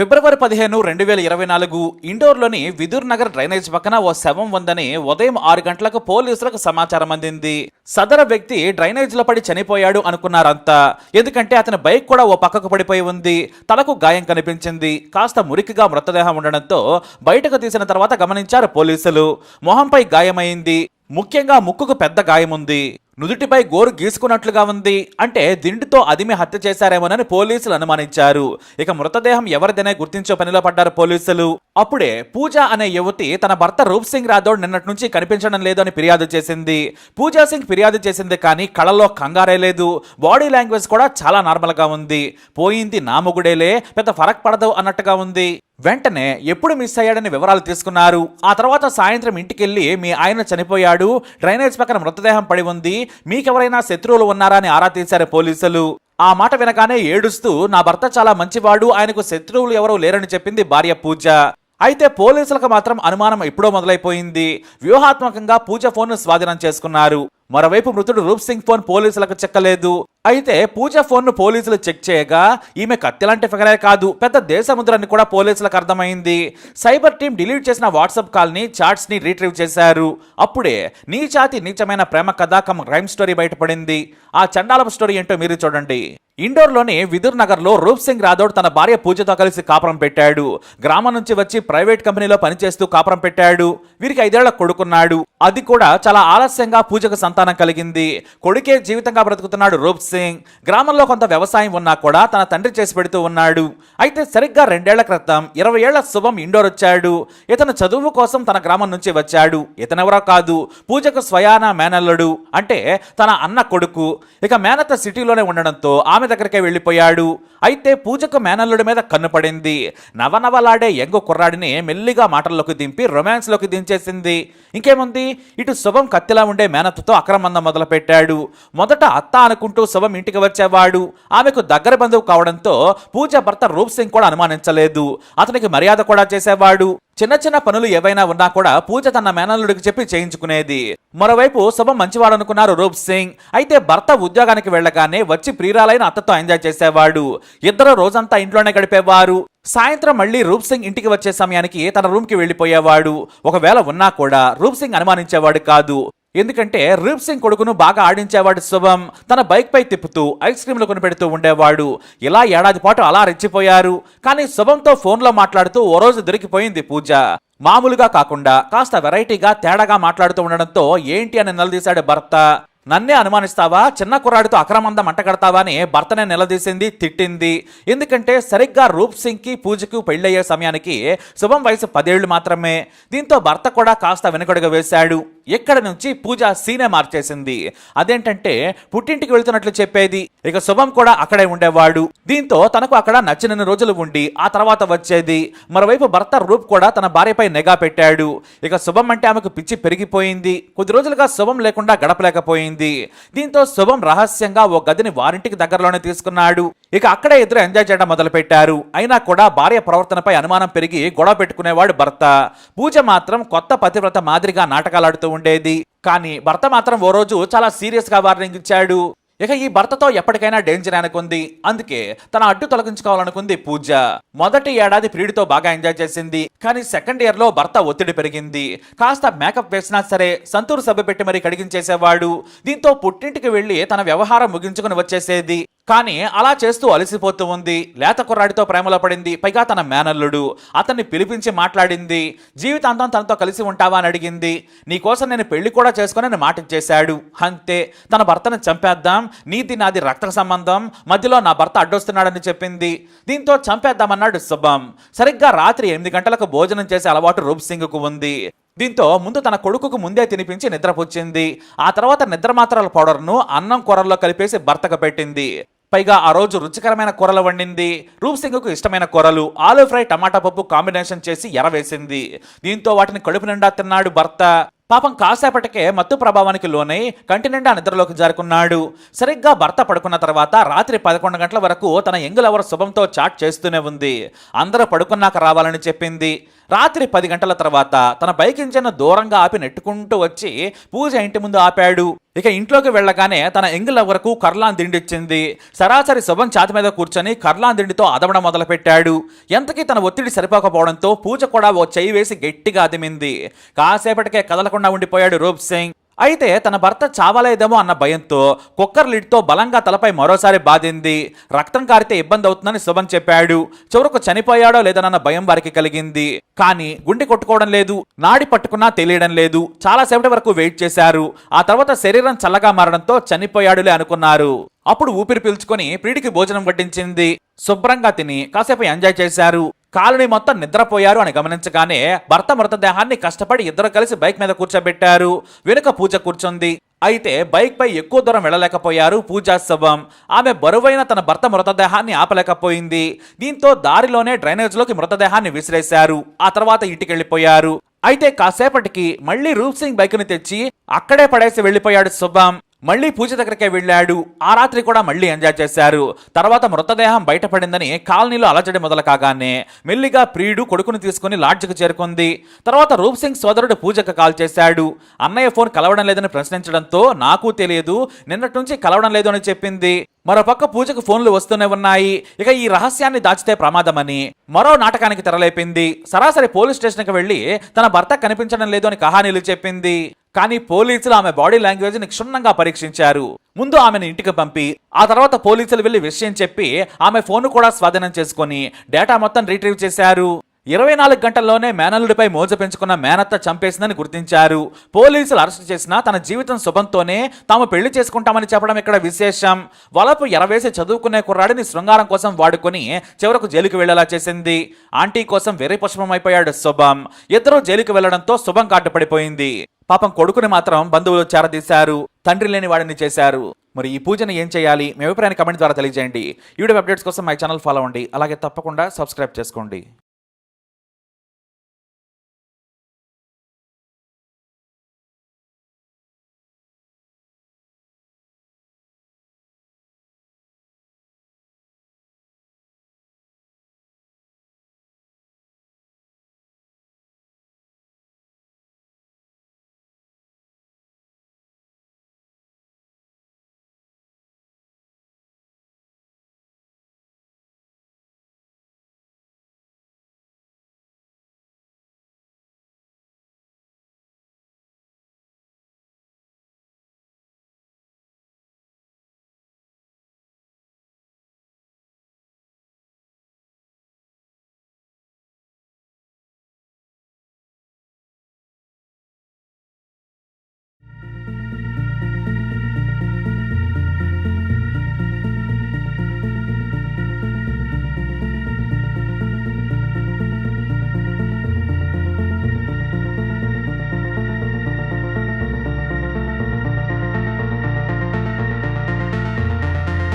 ఫిబ్రవరి పదిహేను రెండు వేల ఇరవై నాలుగు ఇండోర్లోని విదూర్ నగర్ డ్రైనేజ్ పక్కన ఓ శవం ఉందని ఉదయం ఆరు గంటలకు పోలీసులకు సమాచారం అందింది. సదర వ్యక్తి డ్రైనేజ్లో పడి చనిపోయాడు అనుకున్నారంతా. ఎందుకంటే అతని బైక్ కూడా ఓ పక్కకు పడిపోయి ఉంది. తలకు గాయం కనిపించింది. కాస్త మురికిగా మృతదేహం ఉండడంతో బయటకు తీసిన తర్వాత గమనించారు పోలీసులు. మొహంపై గాయమైంది. ముఖ్యంగా ముక్కుకు పెద్ద గాయముంది. నుదుటిపై గోరు గీసుకున్నట్లుగా ఉంది. అంటే దిండుతో అదిమి హత్య చేశారేమోనని పోలీసులు అనుమానించారు. ఇక మృతదేహం ఎవరిదనే గుర్తించే పనిలో పడ్డారు పోలీసులు. అప్పుడే పూజ అనే యువతి తన భర్త రూప్ సింగ్ రాథోడ్ నిన్నటి నుంచి కనిపించడం లేదు అని ఫిర్యాదు చేసింది. పూజా సింగ్ ఫిర్యాదు చేసింది కానీ కళలో కంగారే లేదు. బాడీ లాంగ్వేజ్ కూడా చాలా నార్మల్గా ఉంది. పోయింది నా మొగుడేలే పెద్ద ఫరక్ పడదు అన్నట్టుగా ఉంది. వెంటనే ఎప్పుడు మిస్ అయ్యాడని వివరాలు తీసుకున్నారు. ఆ తర్వాత సాయంత్రం ఇంటికెళ్ళి మీ ఆయన చనిపోయాడు. డ్రైనేజ్ పక్కన మృతదేహం పడి ఉంది. మీకెవరైనా శత్రువులు ఉన్నారా అని ఆరా తీశారు పోలీసులు. ఆ మాట వినగానే ఏడుస్తూ నా భర్త చాలా మంచివాడు. ఆయనకు శత్రువులు ఎవరూ లేరని చెప్పింది భార్య పూజ. అయితే పోలీసులకు మాత్రం అనుమానం ఎప్పుడో మొదలైపోయింది. వ్యూహాత్మకంగా పూజ ఫోన్ను స్వాధీనం చేసుకున్నారు. మరోవైపు మృతుడు రూప్ సింగ్ ఫోన్ పోలీసులకు చెక్కలేదు. అయితే పూజ ఫోన్ను పోలీసులు చెక్ చేయగా ఈమె కత్తిలాంటి ఫిగరే కాదు పెద్ద దేశముద్రని కూడా పోలీసులకు అర్థమైంది. సైబర్ టీం డిలీట్ చేసిన వాట్సాప్ కాల్ని చాట్స్ని రీట్రీవ్ చేశారు. అప్పుడే నీచాతి నీచమైన ప్రేమ కథాకం క్రైమ్ స్టోరీ బయటపడింది. ఆ చండాలపు స్టోరీ ఏంటో మీరు చూడండి. ఇండోర్లోని విదుర్ నగర్లో రూప్ సింగ్ రాథోడ్ తన భార్య పూజతో కలిసి కాపురం పెట్టాడు. గ్రామం నుంచి వచ్చి ప్రైవేట్ కంపెనీలో పనిచేస్తూ కాపురం పెట్టాడు. వీరికి ఐదేళ్ళ కొడుకున్నాడు. అది కూడా చాలా ఆలస్యంగా పూజకు సంతానం కలిగింది. కొడుకే జీవితంగా బ్రతుకుతున్నాడు రూప్ సింగ్. గ్రామంలో కొంత వ్యవసాయం ఉన్నా కూడా తన తండ్రి చేసి పెడుతూ ఉన్నాడు. అయితే సరిగ్గా రెండేళ్ళ క్రితం ఇరవై ఏళ్ళ శుభం ఇండోర్ వచ్చాడు. ఇతను చదువు కోసం తన గ్రామం నుంచి వచ్చాడు. ఇతనెవరో కాదు పూజకు స్వయాన మేనల్లుడు. అంటే తన అన్న కొడుకు. ఇక మేనత్త సిటీలోనే ఉండడంతో ఆమె దగ్గరికే వెళ్ళిపోయాడు. అయితే పూజకు మేనల్లుడి మీద కన్ను పడింది. నవనవలాడే యంగు కుర్రాడిని మెల్లిగా మాటల్లోకి దింపి రొమాన్స్లోకి దించేసింది. ఇంకేముంది? ఇటు శుభం కత్తిలా ఉండే మేనత్తతో అక్రమందం మొదలుపెట్టాడు. మొదట అత్త అనుకుంటూ శుభం ఇంటికి వచ్చేవాడు. ఆమెకు దగ్గర బంధువు కావడంతో పూజ భర్త రూప్ సింగ్ కూడా అనుమానించలేదు. అతనికి మర్యాద కూడా చేసేవాడు. చిన్న చిన్న పనులు ఏవైనా ఉన్నా కూడా పూజ తన మేనల్లుడికి చెప్పి చేయించుకునేది. మరోవైపు శుభం మంచివాడనుకున్నారు రూప్ సింగ్. అయితే భర్త ఉద్యోగానికి వెళ్ళగానే వచ్చి ప్రియురాలైన అత్తతో ఎంజాయ్ చేసేవాడు. ఇద్దరు రోజంతా ఇంట్లోనే గడిపేవారు. సాయంత్రం మళ్ళీ రూప్ సింగ్ ఇంటికి వచ్చే సమయానికి తన రూమ్కి వెళ్ళిపోయేవాడు. ఒకవేళ ఉన్నా కూడా రూప్ సింగ్ అనుమానించేవాడు కాదు. ఎందుకంటే రూప్ సింగ్ కొడుకును బాగా ఆడించేవాడు శుభం. తన బైక్పై తిప్పుతూ ఐస్ క్రీమ్లు కొనిపెడుతూ ఉండేవాడు. ఇలా ఏడాది పాటు అలా రెచ్చిపోయారు. కానీ శుభంతో ఫోన్లో మాట్లాడుతూ ఓ రోజు దొరికిపోయింది పూజ. మామూలుగా కాకుండా కాస్త వెరైటీగా తేడాగా మాట్లాడుతూ ఉండడంతో ఏంటి అని నిలదీశాడు భర్త. నన్నే అనుమానిస్తావా? చిన్న కుర్రాడితో అక్రమందం అంటగడతావా అని భర్తనే నిలదీసింది తిట్టింది. ఎందుకంటే సరిగ్గా రూప్ సింగ్కి పూజకు పెళ్ళయ్యే సమయానికి శుభం వయసు పదేళ్ళు మాత్రమే. దీంతో భర్త కూడా కాస్త వెనుకడుగు వేశాడు. ఇక్కడ నుంచి పూజ సీనే మార్చేసింది? అదేంటంటే పుట్టింటికి వెళ్తున్నట్లు చెప్పేది. ఇక శుభం కూడా అక్కడే ఉండేవాడు. దీంతో తనకు అక్కడ నచ్చినన్ని రోజులు ఉండి ఆ తర్వాత వచ్చేది. మరోవైపు భర్త రూప్ కూడా తన భార్యపై నిఘా పెట్టాడు. ఇక శుభం అంటే ఆమెకు పిచ్చి పెరిగిపోయింది. కొద్ది రోజులుగా శుభం లేకుండా గడపలేకపోయింది. దీంతో శుభం రహస్యంగా ఓ గదిని వారింటికి దగ్గరలోనే తీసుకున్నాడు. ఇక అక్కడే ఇద్దరు ఎంజాయ్ చేయడం మొదలు పెట్టారు అయినా కూడా భార్య ప్రవర్తనపై అనుమానం పెరిగి గొడవ పెట్టుకునేవాడు భర్త. పూజ మాత్రం కొత్త పతివ్రత మాదిరిగా నాటకాలాడుతూ ఉండేది. కానీ భర్త మాత్రం ఓ రోజు చాలా సీరియస్గా వార్నింగ్ ఇచ్చాడు. ఇక ఈ భర్తతో ఎప్పటికైనా డేంజర్ అనుకుంది. అందుకే తన అడ్డు తొలగించుకోవాలనుకుంది పూజ. మొదటి ఏడాది ప్రియుడితో బాగా ఎంజాయ్ చేసింది. కానీ సెకండ్ ఇయర్లో భర్త ఒత్తిడి పెరిగింది. కాస్త మేకప్ వేసినా సరే సంతూరు సభ పెట్టి మరీ కడిగించేసేవాడు. దీంతో పుట్టింటికి వెళ్ళి తన వ్యవహారం ముగించుకుని వచ్చేసేది. కానీ అలా చేస్తూ అలసిపోతూ ఉంది. లేత కుర్రాడితో ప్రేమలో పడింది. పైగా తన మేనల్లుడు. అతన్ని పిలిపించి మాట్లాడింది. జీవితాంతం తనతో కలిసి ఉంటావా అని అడిగింది. నీకోసం నేను పెళ్ళి కూడా చేసుకుని నేను మాట ఇచ్చేశాడు. అంతే. తన భర్తను చంపేద్దాం. నీది నాది రక్త సంబంధం. మధ్యలో నా భర్త అడ్డొస్తున్నాడని చెప్పింది. దీంతో చంపేద్దామన్నాడు శుభం. సరిగ్గా రాత్రి ఎనిమిది గంటలకు భోజనం చేసే అలవాటు రూప్ సింగ్కు ఉంది. దీంతో ముందు తన కొడుకుకు ముందే తినిపించి నిద్రపుచ్చింది. ఆ తర్వాత నిద్ర మాత్రల పౌడర్ను అన్నం కూరల్లో కలిపేసి భర్తకు పెట్టింది. పైగా ఆ రోజు రుచికరమైన కూరలు వండింది. రూప్ సింగ్కు ఇష్టమైన కూరలు ఆలు ఫ్రై టమాటా పప్పు కాంబినేషన్ చేసి ఎరవేసింది. దీంతో వాటిని కడుపు నిండా తిన్నాడు భర్త. పాపం కాసేపటికే మత్తు ప్రభావానికి లోనై కంటి నిండా నిద్రలోకి జారుకున్నాడు. సరిగ్గా భర్త పడుకున్న తర్వాత రాత్రి పదకొండు గంటల వరకు తన ఎంగులవర్ శుభంతో చాట్ చేస్తూనే ఉంది. అందరూ పడుకున్నాక రావాలని చెప్పింది. రాత్రి పది గంటల తర్వాత తన బైక్ ఇంజన్ దూరంగా ఆపి నెట్టుకుంటూ వచ్చి పూజ ఇంటి ముందు ఆపాడు. ఇక ఇంట్లోకి వెళ్ళగానే తన ఎంగిల్ వరకు కర్లాన్ దిండిచ్చింది. సరాసరి శుభం ఛాతి మీద కూర్చొని కర్లాన్ దిండితో అదమడం మొదలుపెట్టాడు. ఎంతకీ తన ఒత్తిడి సరిపోకపోవడంతో పూజ కూడా ఓ చేయి వేసి గట్టిగా అదిమింది. కాసేపటికే కదలకుండా ఉండిపోయాడు రూప్ సింగ్. అయితే తన భర్త చావలేదేమో అన్న భయంతో కుక్కర్ లిడ్తో బలంగా తలపై మరోసారి బాధింది. రక్తం కారితే ఇబ్బంది అవుతుందని శుభం చెప్పాడు. చివరకు చనిపోయాడో లేదనన్న భయం వారికి కలిగింది. కానీ గుండె కొట్టుకోవడం లేదు నాడి పట్టుకున్నా తెలియడం లేదు. చాలాసేపటి వరకు వెయిట్ చేశారు. ఆ తర్వాత శరీరం చల్లగా మారడంతో చనిపోయాడులే అనుకున్నారు. అప్పుడు ఊపిరి పీల్చుకొని ప్రీడికి భోజనం వడ్డించింది. శుభ్రంగా తిని కాసేపు ఎంజాయ్ చేశారు. కాలనీ మొత్తం నిద్రపోయారు అని గమనించగానే భర్త మృతదేహాన్ని కష్టపడి ఇద్దరు కలిసి బైక్ మీద కూర్చోబెట్టారు. వెనుక పూజ కూర్చుంది. అయితే బైక్ పై ఎక్కువ దూరం వెళ్ళలేకపోయారు పూజా శవం ఆమె బరువైన తన భర్త మృతదేహాన్ని ఆపలేకపోయింది. దీంతో దారిలోనే డ్రైనేజ్లోకి మృతదేహాన్ని విసిరేశారు. ఆ తర్వాత ఇంటికెళ్ళిపోయారు అయితే కాసేపటికి మళ్ళీ రూప్ సింగ్ బైక్ని తెచ్చి అక్కడే పడేసి వెళ్ళిపోయాడు శుభం. మళ్ళీ పూజ దగ్గరికే వెళ్ళాడు. ఆ రాత్రి కూడా మళ్ళీ ఎంజాయ్ చేశారు. తర్వాత మృతదేహం బయటపడిందని కాలనీలో అలజడి మొదలు కాగానే మెల్లిగా ప్రియుడు కొడుకుని తీసుకుని లాడ్జ్కి చేరుకుంది. తర్వాత రూప్ సింగ్ సోదరుడు పూజకు కాల్ చేశాడు. అన్నయ్య ఫోన్ కలవడం లేదని ప్రశ్నించడంతో నాకు తెలియదు నిన్నటి నుంచి కలవడం లేదు అని చెప్పింది. మరోపక్క పూజకు ఫోన్లు వస్తూనే ఉన్నాయి. ఇక ఈ రహస్యాన్ని దాచితే ప్రమాదమని మరో నాటకానికి తెరలేపింది. సరాసరి పోలీస్ స్టేషన్కి వెళ్ళి తన భర్త కనిపించడం లేదు అని కహానీలు చెప్పింది. కానీ పోలీసులు ఆమె బాడీ లాంగ్వేజ్ని క్షుణ్ణంగా పరీక్షించారు. ముందు ఆమెను ఇంటికి పంపి ఆ తర్వాత పోలీసులు వెళ్ళి విషయం చెప్పి ఆమె ఫోన్ కూడా స్వాధీనం చేసుకొని డేటా మొత్తం రిట్రీవ్ చేశారు. ఇరవై నాలుగు గంటల్లోనే మేనల్లుడిపై మోజు పెంచుకున్న మేనత్త చంపేసిందని గుర్తించారు. పోలీసులు అరెస్ట్ చేసినా తన జీవితం శుభంతోనే తాము పెళ్ళి చేసుకుంటామని చెప్పడం ఇక్కడ విశేషం. వలపు ఎరవేసి చదువుకునే కుర్రాడిని శృంగారం కోసం వాడుకొని చివరకు జైలుకి వెళ్ళేలా చేసింది. ఆంటీ కోసం వెర్రి పుష్పం అయిపోయాడు శుభం. ఇద్దరూ జైలుకి వెళ్ళడంతో శుభం కార్డు పడిపోయింది. పాపం కొడుకుని మాత్రం బంధువులు చేరదీశారు. తండ్రి లేని వాడిని చేశారు. మరి ఈ పూజను ఏం చేయాలి? మీ అభిప్రాయాన్ని కమెంట్ ద్వారా తెలియజేయండి. యూట్యూబ్ అప్డేట్స్ కోసం మై ఛానల్ ఫాలో అవ్వండి. అలాగే తప్పకుండా సబ్స్క్రైబ్ చేసుకోండి.